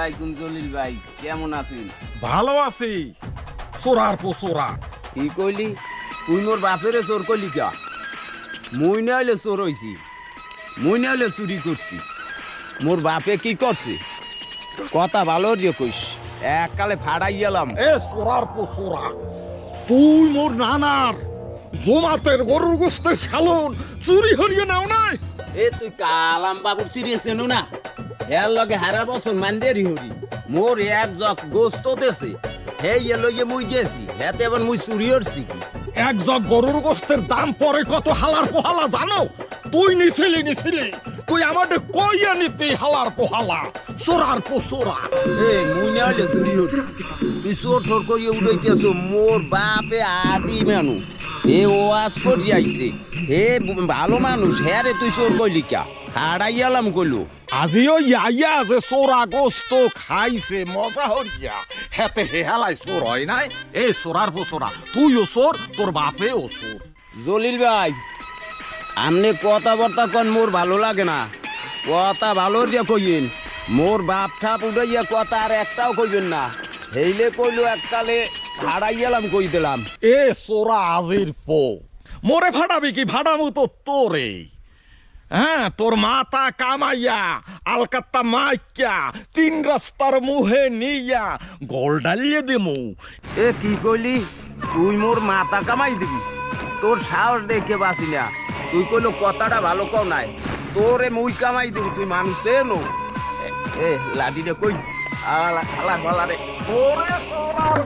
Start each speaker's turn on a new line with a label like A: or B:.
A: আলাইকুম জলিল ভাই কেমন আছেন?
B: ভালো আছি। সোরার পো সোরা
A: কি কইলি? তুই মোর বাপেরে চোর কইলি কা? মুই না হইলে চোর হইছি। মুই না হইলে চুরি করছি। মোর বাপে কি করছে? কথা ভালো যে কইস এককালে ফাড়াই গেলাম।
B: এ সোরার পো সোরা তুই মোর নানার জমাতের গরুর গোস্তের সালন চুরি হরিয়ে নাও নাই।
A: এ তুই কালাম বাবুর সিরিয়াস না? এর লগে হারা বছর মানদেরি হরি মোর এক জক গোস্ত দেছে হে ইয়ে লইয়ে মুই গেছি হেতে এবার মুই চুরি হরছি কি?
B: এক জগ গরুর গোস্তের দাম পরে কত হালার পোহালা জানো? তুই নিছিলি নিছিলি। তুই আমাদের কইয়া নিতে হালার পোহালা সোরার পো সোরা
A: এ মুই না হইলে চুরি হরছি তুই চোর ঠোর করিয়ে উড়াইতেছ মোর বাপে আদি মানু। হে ও আজ করি আইছে। হে ভালো মানুষ হ্যাঁ রে তুই চোর কইলি কা? হারাই গেলাম কইলো।
B: আজিও ইয়া যে সোরা গোস্ত খাইছে মজা হরিয়া হেতে হে হালাই সোর হয় নাই? এ সোরার পো সোরা তুইও সোর তোর বাপেও সোর
A: জলিল ভাই আমনে কথাবার্তা কন মোর ভালো লাগে না। কথা ভালো দিয়ে কইন মোর বাপ ঠাপ উড়াইয়া কথা আর একটাও কইবেন না। হেইলে কইলো এককালে হারাই গেলাম কই দিলাম।
B: এ সোরা আজির পো মোরে ভাড়াবি কি ভাড়ামু তো তোরে হ্যাঁ তোর মাথা কামাইয়া আলকাত্তা মাইকা তিন রাস্তার মুহে নিয়া গোল ডালিয়ে দিমু
A: এ কি কইলি তুই মোর মাথা কামাই দিবি তোর সাহস দেখে বাসি না তুই কইলো কথাটা ভালো কও নাই তোরে মুই কামাই দিবি তুই মানুষে নো এ- এ লাঠিটা কই আলা আলা গলা রে
B: ওরে সোরার